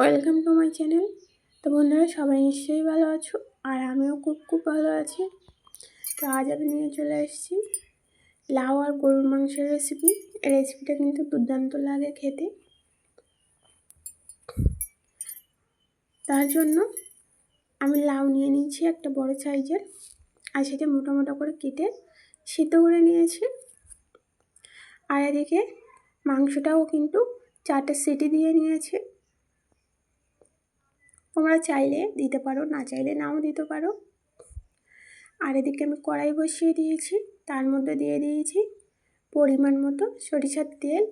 Welcome to my channel. তো বন্ধুরা, সবাই নিশ্চয়ই ভালো আছো? আর আমিও খুব খুব ভালো আছি। তো আজ আমি নিয়ে চলে এসেছি লাউ আর গরুর মাংসের রেসিপি এই রেসিপিটা কিন্তু দুর্দান্ত লাগে খেতে। তার জন্য আমি লাউ নিয়ে নিয়েছি একটা বড় সাইজের। আর সেটা মোটা মোটা করে কেটে সিদ্ধ করে নিয়েছি। আর এদিকে মাংসটাও কিন্তু চারটে সিটি দিয়ে নিয়েছি। তোমরা চাইলে দিতে পারো, না চাইলে নাও দিতে পারো। আর এদিকে আমি কড়াই বসিয়ে দিয়েছি, তার মধ্যে দিয়ে দিয়েছি পরিমাণ মতো সরিষার তেল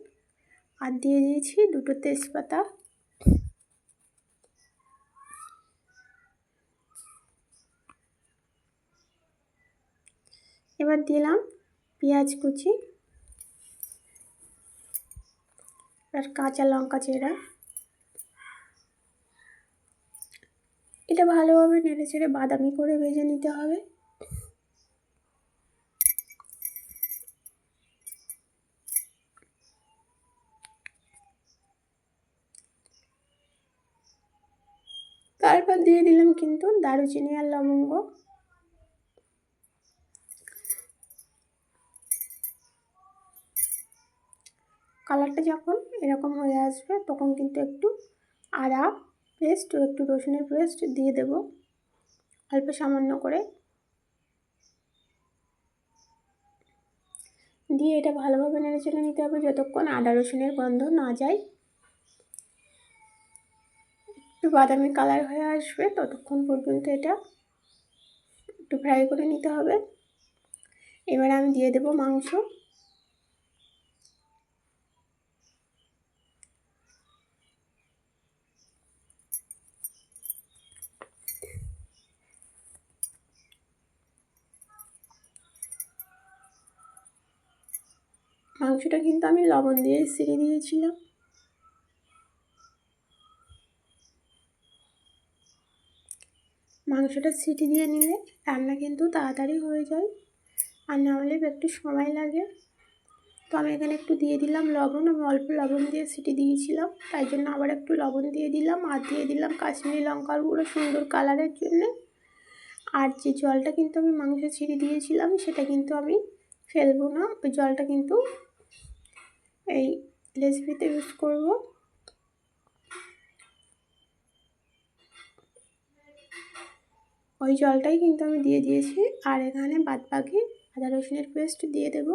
আর দিয়ে দিয়েছি দুটো তেজপাতা। এবার দিলাম পেঁয়াজ কুচি আর কাঁচা লঙ্কা চেরা। এটা ভালোভাবে নেড়ে চেড়ে বাদামি করে ভেজে নিতে হবে। তারপর দিয়ে দিলাম কিন্তু দারুচিনি আর লবঙ্গ। কালারটা যখন এরকম হয়ে আসবে, তখন কিন্তু একটু আদা পেস্ট ও একটু রসুনের পেস্ট দিয়ে দেব। অল্প সামান্য করে। দিয়ে এটা ভালোভাবে নেড়ে নিতে হবে যতক্ষণ আদা রসুনের গন্ধ না যায়। একটু বাদামি কালার হয়ে আসবে ততক্ষণ পর্যন্ত এটা একটু ফ্রাই করে নিতে হবে। এবার আমি দিয়ে দেব মাংস। মাংসটা কিন্তু আমি লবণ দিয়ে সিঁড়ে দিয়েছিলাম। মাংসটা সিটি দিয়ে নিলে রান্না কিন্তু তাড়াতাড়ি হয়ে যায়। আর না হলে একটু সময় লাগে। তো আমি এখানে একটু দিয়ে দিলাম লবণ, আমি অল্প লবণ দিয়ে সিটি দিয়েছিলাম। তাই জন্য আবার একটু লবণ দিয়ে দিলাম আর দিয়ে দিলাম কাশ্মীরি লঙ্কার গুঁড়ো সুন্দর কালারের জন্যে। আর যে জলটা কিন্তু আমি মাংস ছিঁড়ে দিয়েছিলাম সেটা কিন্তু আমি ফেলব না। ওই জলটা কিন্তু এই রেসিপিতে ইউজ করব। ওই জলটাই কিন্তু আমি দিয়ে দিয়েছি। আর এখানে বাদ বাকি আদা রসুনের পেস্ট দিয়ে দেবো।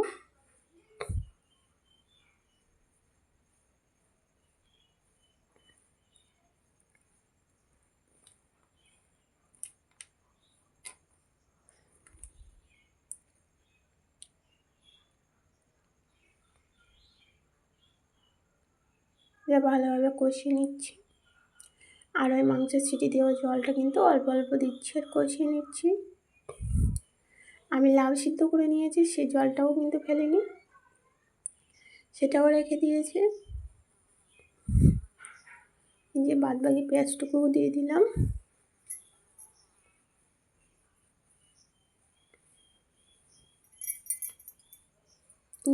এটা ভালোভাবে কষিয়ে নিচ্ছি। আর ওই মাংসের সিটি দেওয়া জলটা কিন্তু অল্প অল্প দিচ্ছি আর কষিয়ে নিচ্ছি। আমি লাউ সিদ্ধ করে নিয়েছি সেই জলটাও কিন্তু ফেলিনি। সেটাও রেখে দিয়েছি। যে বাদ বাকি পেঁয়াজটুকুও দিয়ে দিলাম।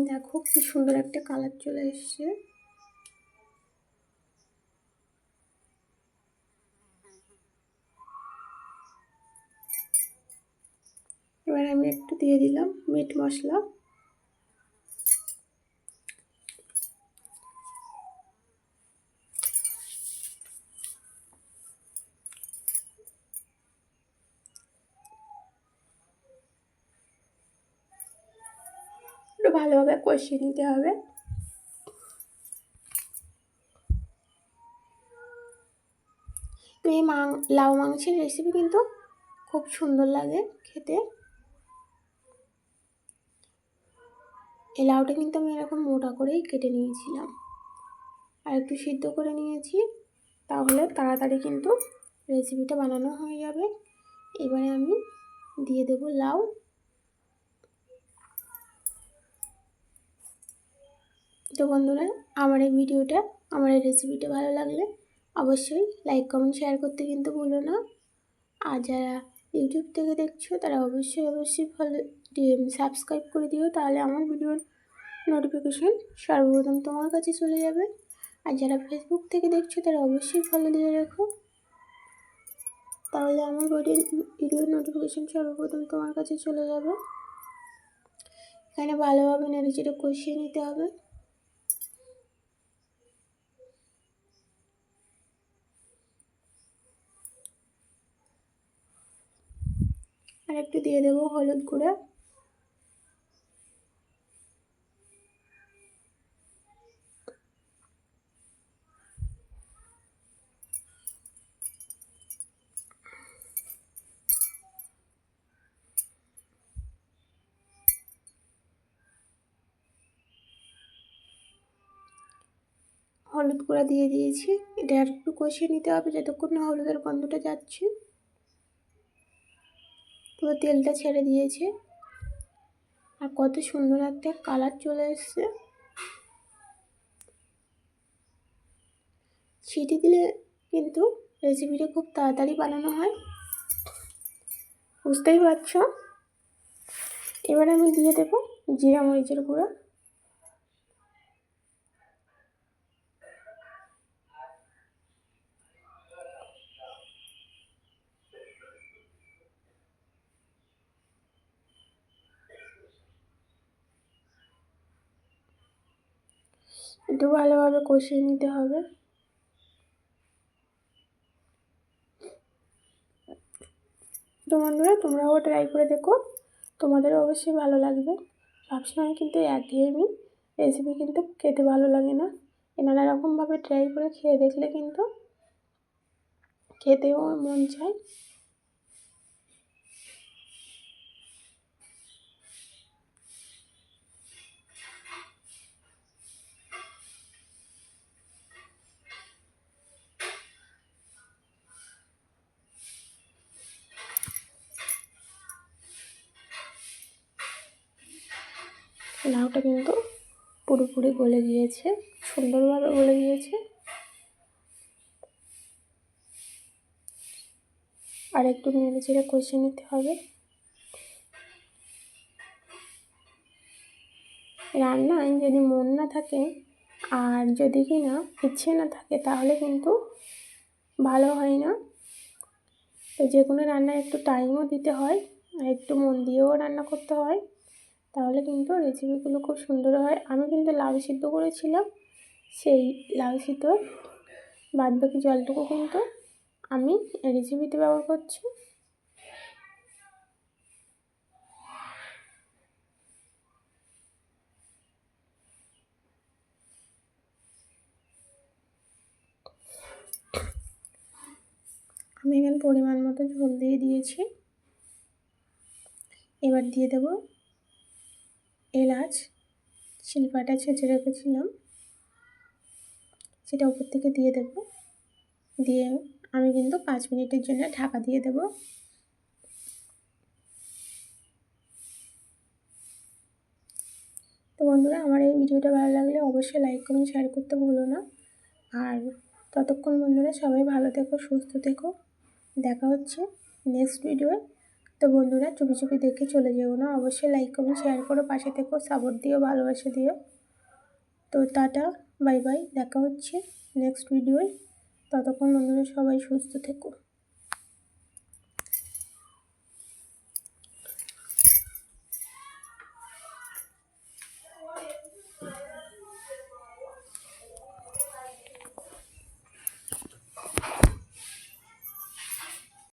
দেখো কি সুন্দর একটা কালার চলে এসছে। এবার আমি একটু দিয়ে দিলাম মিট মশলা। ভালোভাবে কষিয়ে নিতে হবে। এই মাং, লাউ মাংসের রেসিপি কিন্তু খুব সুন্দর লাগে খেতে। এই লাউটা কিন্তু আমি এরকম মোটা করেই কেটে নিয়েছিলাম। আর একটু সিদ্ধ করে নিয়েছি, তাহলে তাড়াতাড়ি কিন্তু রেসিপিটা বানানো হয়ে যাবে। এবারে আমি দিয়ে দেব লাউ। তো বন্ধুরা, আমার এই ভিডিওটা, আমার এই রেসিপিটা ভালো লাগলে অবশ্যই লাইক কমেন্ট শেয়ার করতে কিন্তু ভুলো না। আর যারা ইউটিউব থেকে দেখছ, তারা অবশ্যই অবশ্যই ফলো সাবস্ক্রাইব করে দিও, তাহলে আমার ভিডিওর নোটিফিকেশান সর্বপ্রথম তোমার কাছে চলে যাবে। আর যারা ফেসবুক থেকে দেখছ, তারা অবশ্যই ফলো দিয়ে রেখো। তাহলে আমার ভিডিও ভিডিওর নোটিফিকেশান সর্বপ্রথম তোমার কাছে চলে যাবে। এখানে ভালোভাবে নেড়েচেড়ে কষিয়ে নিতে হবে। আর একটু দিয়ে দেবো হলুদ গুঁড়া। হলুদ গুঁড়া দিয়ে দিয়েছি। এটা আর একটু কষিয়ে নিতে হবে যতক্ষণ না হলুদের গন্ধটা যাচ্ছে। পুরো তেলটা ছেড়ে দিয়েছে। আর কত সুন্দর একটা কালার চলে এসছে। সিটি দিলে কিন্তু রেসিপিটা খুব তাড়াতাড়ি বানানো হয়। বুঝতেই পারছ? এবার আমি দিয়ে দেবো জিরা মরিচের গুঁড়ো। একটু ভালোভাবে কষিয়ে নিতে হবে। তো বন্ধুরা, তোমরাও ট্রাই করে দেখো। তোমাদেরও অবশ্যই ভালো লাগবে। সবসময় কিন্তু একঘেয়েমি রেসিপি কিন্তু খেতে ভালো লাগে না। এ নানা রকমভাবে ট্রাই করে খেয়ে দেখলে কিন্তু খেতেও মন চায়। লাউটা কিন্তু পুরোপুরি গলে গিয়েছে, সুন্দরভাবে গলে গিয়েছে। আর একটু নেড়ে চেড়ে কষিয়ে নিতে হবে। রান্নায় যদি মন না থাকে, আর যদি কি না ইচ্ছে না থাকে, তাহলে কিন্তু ভালো হয় না। তো যে কোনো রান্নায় একটু টাইমও দিতে হয়, আর একটু মন দিয়েও রান্না করতে হয়। তাহলে কিন্তু রেসিপিগুলো খুব সুন্দর হয়। আমি কিন্তু লাউ সিদ্ধ করেছিলাম, সেই লাউ সিদ্ধ বাদ বাকি জলটুকু কিন্তু আমি রেসিপিতে ব্যবহার করছি। আমি এখানে পরিমাণ মতো ঝোল দিয়ে দিয়েছি। এবার দিয়ে দেবো এলাচ শিল্পাটা ছেঁচে রেখেছিলাম। সেটা উপর থেকে দিয়ে দেব। দিয়ে আমি কিন্তু পাঁচ মিনিটের জন্য ঢাকা দিয়ে দেব। তো বন্ধুরা, আমার এই ভিডিওটা ভালো লাগলে অবশ্যই লাইক কমেন্ট শেয়ার করতে ভুলো না। আর ততক্ষণ বন্ধুরা সবাই ভালো থেকো, সুস্থ থেকো। দেখা হচ্ছে নেক্সট ভিডিওয়ে তো বন্ধুরা, চুপি চুপি দেখে চলে যেও না। অবশ্যই লাইক কমেন্ট শেয়ার করো। পাশে থেকো সাপোর্ট দিও, ভালোবাসা দিও। তো টাটা বাই বাই দেখা হচ্ছে নেক্সট ভিডিওয় ততক্ষণ বন্ধুরা সবাই সুস্থ থেকো।